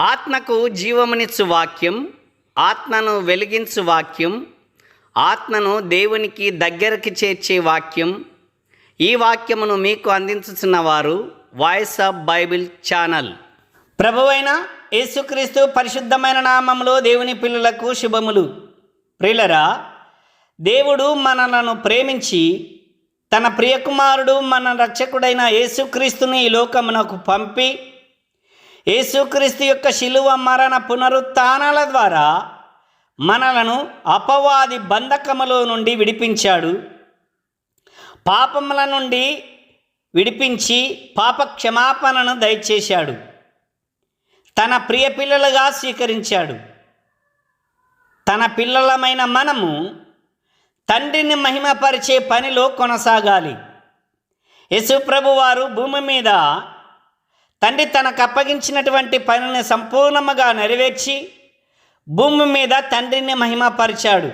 ఆత్మకు జీవమునిచ్చు వాక్యం ఆత్మను వెలిగించు వాక్యం ఆత్మను దేవునికి దగ్గరికి చేర్చే వాక్యం. ఈ వాక్యమును మీకు అందించుతున్న వారు వాయిస్ ఆఫ్ బైబిల్ ఛానల్. ప్రభువైన యేసుక్రీస్తు పరిశుద్ధమైన నామములో దేవుని పిల్లలకు శుభములు. ప్రియులరా దేవుడు మనలను ప్రేమించి తన ప్రియకుమారుడు మన రక్షకుడైన యేసుక్రీస్తుని ఈ లోకమునకు పంపి యేసుక్రీస్తు యొక్క శిలువ మరణ పునరుత్థానాల ద్వారా మనలను అపవాది బంధకములో నుండి విడిపించాడు. పాపముల నుండి విడిపించి పాప క్షమాపణను దయచేశాడు. తన ప్రియ పిల్లలుగా స్వీకరించాడు. తన పిల్లలమైన మనము తండ్రిని మహిమపరిచే పనిలో కొనసాగాలి. యేసుప్రభు వారు భూమి మీద తండ్రి తనకు అప్పగించినటువంటి పనిని సంపూర్ణముగా నెరవేర్చి భూమి మీద తండ్రిని మహిమపరిచాడు.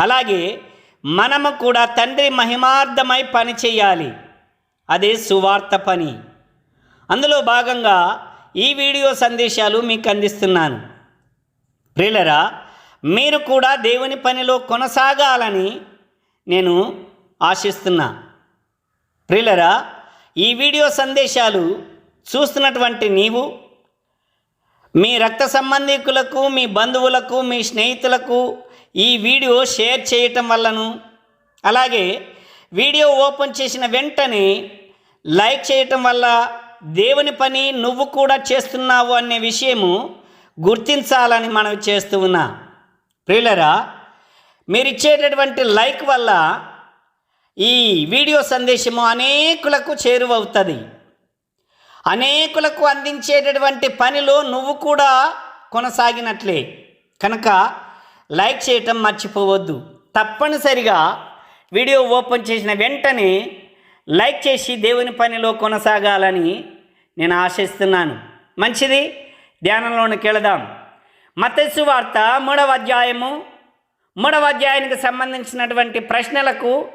అలాగే మనము కూడా తండ్రి మహిమార్థమై పని చేయాలి. అదే సువార్త పని. అందులో భాగంగా ఈ వీడియో సందేశాలు మీకు అందిస్తున్నాను. ప్రియులరా మీరు కూడా దేవుని పనిలో కొనసాగాలని నేను ఆశిస్తున్నా. ప్రియులరా ఈ వీడియో సందేశాలు చూస్తున్నటువంటి నీవు మీ రక్త సంబంధికులకు మీ బంధువులకు మీ స్నేహితులకు ఈ వీడియో షేర్ చేయటం వల్లను అలాగే వీడియో ఓపెన్ చేసిన వెంటనే లైక్ చేయటం వల్ల దేవుని పని నువ్వు కూడా చేస్తున్నావు అనే విషయము గుర్తించాలని మనం చేస్తూ ఉన్నా. ప్రియులరా మీరు ఇచ్చేటటువంటి లైక్ వల్ల ఈ వీడియో సందేశము అనేకులకు చేరువవుతుంది. అనేకులకు అందించేటటువంటి పనిలో నువ్వు కూడా కొనసాగినట్లే. కనుక లైక్ చేయటం మర్చిపోవద్దు. తప్పనిసరిగా వీడియో ఓపెన్ చేసిన వెంటనే లైక్ చేసి దేవుని పనిలో కొనసాగాలని నేను ఆశిస్తున్నాను. మంచిది? ధ్యానంలోనికి వెళదాం. మతస్సు వార్త మూడవ అధ్యాయము. మూడవ అధ్యాయానికి సంబంధించినటువంటి ప్రశ్నలకు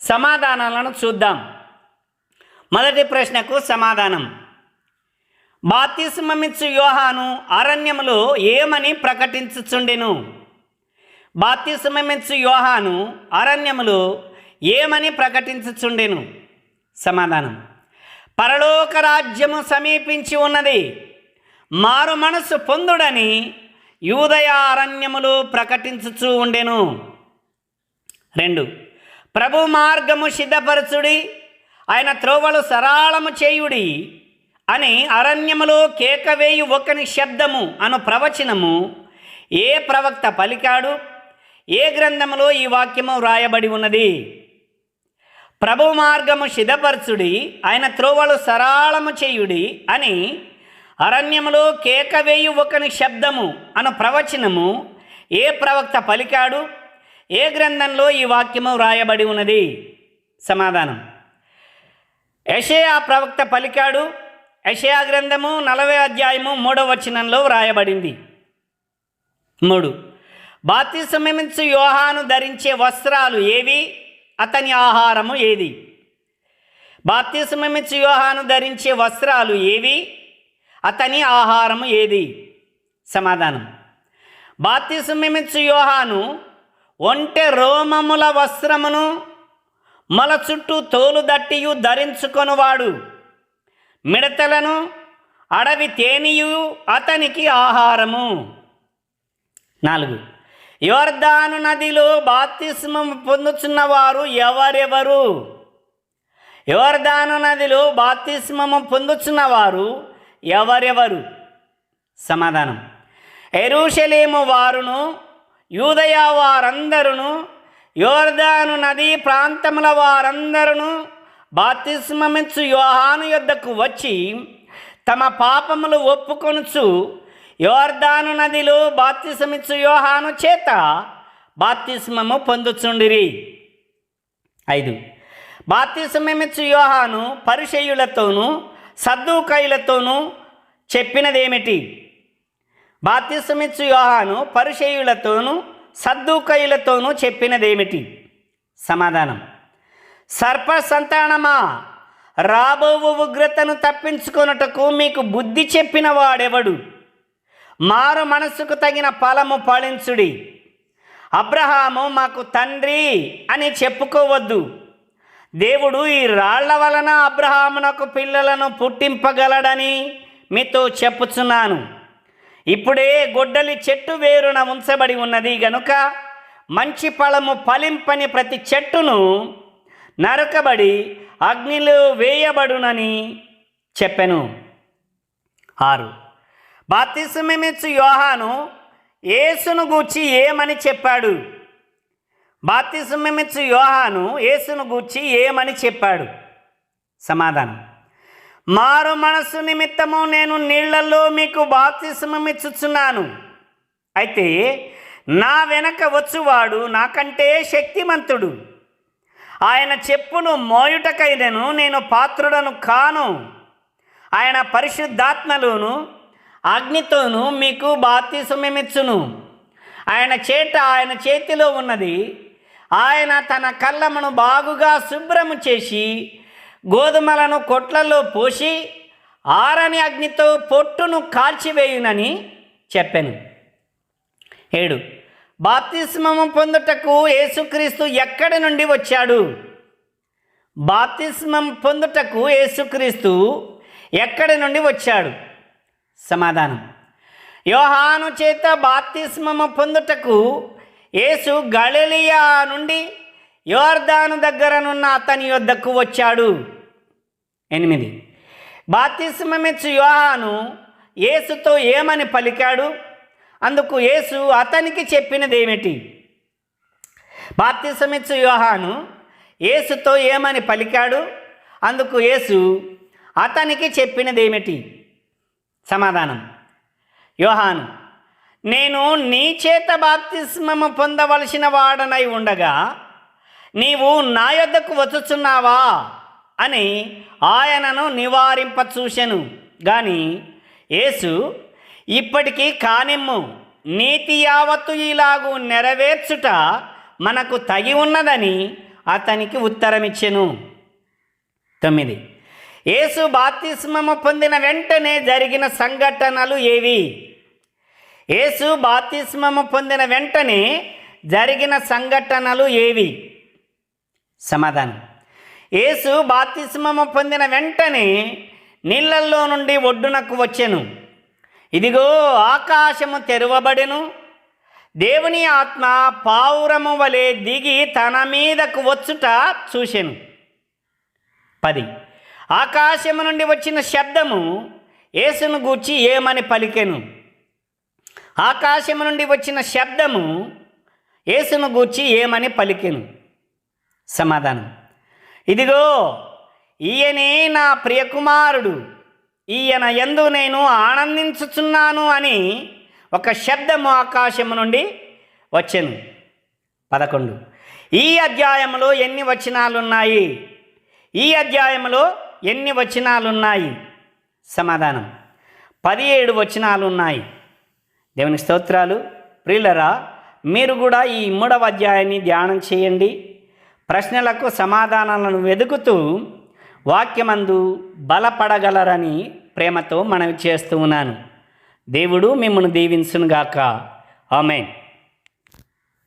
సమాధానాలను చూద్దాం. మొదటి ప్రశ్నకు సమాధానం. బాప్తిస్మమిచ్చు యోహాను అరణ్యములో ఏమని ప్రకటించుచుండెను? బాప్తిస్మమిచ్చు యోహాను అరణ్యములో ఏమని ప్రకటించుచుండెను? సమాధానం. పరలోక రాజ్యము సమీపించి ఉన్నది. మారు మనసు పొందుడని యూదయ అరణ్యములు ప్రకటించుచూ ఉండెను. రెండు. ప్రభు మార్గము సిద్ధపరచుడి ఆయన త్రోవలు సరాళము చేయుడి అని అరణ్యములో కేకవేయు ఒకని శబ్దము అను ప్రవచనము ఏ ప్రవక్త పలికాడు? ఏ గ్రంథములో ఈ వాక్యము వ్రాయబడి ఉన్నది? ప్రభు మార్గము సిద్ధపరచుడి ఆయన త్రోవలు సరాళము చేయుడి అని అరణ్యములో కేకవేయు ఒకని శబ్దము అను ప్రవచనము ఏ ప్రవక్త పలికాడు? ఏ గ్రంథంలో ఈ వాక్యము వ్రాయబడి ఉన్నది? సమాధానం. యషయా ప్రవక్త పలికాడు యషయా గ్రంథము నలభై అధ్యాయము మూడవ వచనంలో వ్రాయబడింది. మూడు. బాతిసమించు యోహాను ధరించే వస్త్రాలు ఏవి? అతని ఆహారము ఏది? బాప్తిసమించు యోహాను ధరించే వస్త్రాలు ఏవి? అతని ఆహారము ఏది? సమాధానం. బాప్తిసమించు యోహాను ఒంటె రోమముల వస్త్రమును మొల చుట్టూ తోలు దట్టియు ధరించుకొనువాడు. మిడతలను అడవి తేనియు అతనికి ఆహారము. నాలుగు. యోర్దాను నదిలో బాప్తిస్మం పొందుచున్నవారు ఎవరెవరు? యోర్దాను నదిలో బాప్తిస్మము పొందుచున్నవారు ఎవరెవరు? సమాధానం. ఎరుషలేము వారును యూదయ వారందరును యోర్దాను నదీ ప్రాంతముల వారందరును బాప్తిస్మమిచ్చు యోహాను యొద్దకు వచ్చి తమ పాపములు ఒప్పుకొనుచు యోర్దాను నదిలో బాప్తిసమిచ్చు యోహాను చేత బాప్తిస్మము పొందుచుండిరి. ఐదు. బాప్తిసమిచ్చు యోహాను పరిచయులతోనూ సద్దుకైలతోనూ చెప్పినదేమిటి? బాప్తిసమిచ్చు యోహాను పరిచయులతోనూ సద్దుకైలతోనూ చెప్పినదేమిటి? సమాధానం. సర్ప సంతానమా రాబోవు ఉగ్రతను తప్పించుకొనుటకు మీకు బుద్ధి చెప్పిన వాడెవడు? మారు మనసుకు తగిన ఫలము పాలించుడి అబ్రహాము మాకు తండ్రి అని చెప్పుకోవద్దు. దేవుడు ఈ రాళ్ళ వలన అబ్రహామునకు పిల్లలను పుట్టింపగలడని మీతో చెప్పుచున్నాను. ఇప్పుడే గొడ్డలి చెట్టు వేరున ఉంచబడి ఉన్నది గనుక మంచి ఫలము ఫలింపని ప్రతి చెట్టును నరకబడి అగ్నిలో వేయబడునని చెప్పెను. ఆరు. బాప్తిసమిచ్చు యోహాను యేసును గూర్చి ఏమని చెప్పాడు? బాప్తిసమిచ్చు యోహాను యేసును గూర్చి ఏమని చెప్పాడు? సమాధానం. మారు మనస్సు నిమిత్తము నేను నీళ్ళలో మీకు బాప్తిసమిచ్చుచున్నాను అయితే నా వెనక వచ్చువాడు నాకంటే శక్తిమంతుడు. ఆయన చెప్పును మోయుటకైనను నేను పాత్రుడను కాను. ఆయన పరిశుద్ధాత్మలోను అగ్నితోను మీకు బాప్తిసమిచ్చును ఆయన చేట ఆయన చేతిలో ఉన్నది. ఆయన తన కళ్ళమును బాగుగా శుభ్రము చేసి గోధుమలను కొట్లలో పోసి ఆరని అగ్నితో పొట్టును కాల్చివేయునని చెప్పాను. ఏడు. బాప్తిస్మము పొందుటకు యేసుక్రీస్తు ఎక్కడి నుండి వచ్చాడు? బాప్తిస్మం పొందుటకు యేసుక్రీస్తు ఎక్కడి నుండి వచ్చాడు? సమాధానం. యోహాను చేత బాప్తిస్మము పొందుటకు యేసు గళలియా నుండి యోర్దాను దగ్గరనున్న అతని యొద్దకు వచ్చాడు. ఎనిమిది. బాప్తిస్మమిచ్చు యోహాను యేసుతో ఏమని పలికాడు? అందుకు యేసు అతనికి చెప్పినదేమిటి? బాప్తిసమిచ్చు యోహాను యేసుతో ఏమని పలికాడు? అందుకు యేసు అతనికి చెప్పినదేమిటి? సమాధానం. యోహాను నేను నీ చేత బాప్తిస్మము పొందవలసిన వాడనై ఉండగా నీవు నా యొద్దకు వచ్చుచున్నావా? అని ఆయనను నివారింప చూశాను. కానీ యేసు ఇప్పటికీ కానిమ్ము. నీతి యావత్తు ఇలాగు నెరవేర్చుట మనకు తగి ఉన్నదని అతనికి ఉత్తరమిచ్చెను. తొమ్మిది. యేసు బాప్తిస్మము పొందిన వెంటనే జరిగిన సంఘటనలు ఏవి? యేసు బాప్తిస్మము పొందిన వెంటనే జరిగిన సంఘటనలు ఏవి? సమాధానం. యేసు బాప్తిస్మము పొందిన వెంటనే నీళ్ళల్లో నుండి ఒడ్డునకు వచ్చెను. ఇదిగో ఆకాశము తెరవబడెను. దేవుని ఆత్మ పావురము వలె దిగి తన మీదకు వచ్చుట చూసెను పది. ఆకాశము నుండి వచ్చిన శబ్దము యేసును గూర్చి ఏమని పలికెను? ఆకాశము నుండి వచ్చిన శబ్దము యేసును గూర్చి ఏమని పలికెను? సమాధానం. ఇదిగో ఈయనే నా ప్రియకుమారుడు. ఈయన ఎందు నేను ఆనందించుచున్నాను అని ఒక శబ్దము ఆకాశము నుండి వచ్చాను. పదకొండు. ఈ అధ్యాయంలో ఎన్ని వచనాలున్నాయి? ఈ అధ్యాయంలో ఎన్ని వచనాలున్నాయి? సమాధానం. పదిహేడు వచనాలున్నాయి. దేవుని స్తోత్రాలు. ప్రియులరా మీరు కూడా ఈ మూడవ అధ్యాయాన్ని ధ్యానం చేయండి. ప్రశ్నలకు సమాధానాలను వెతుకుతూ వాక్యమందు బలపడగలరని ప్రేమతో మనవి చేస్తూ ఉన్నాను. దేవుడు మిమ్మల్ని దీవించునుగాక. ఆమెన్.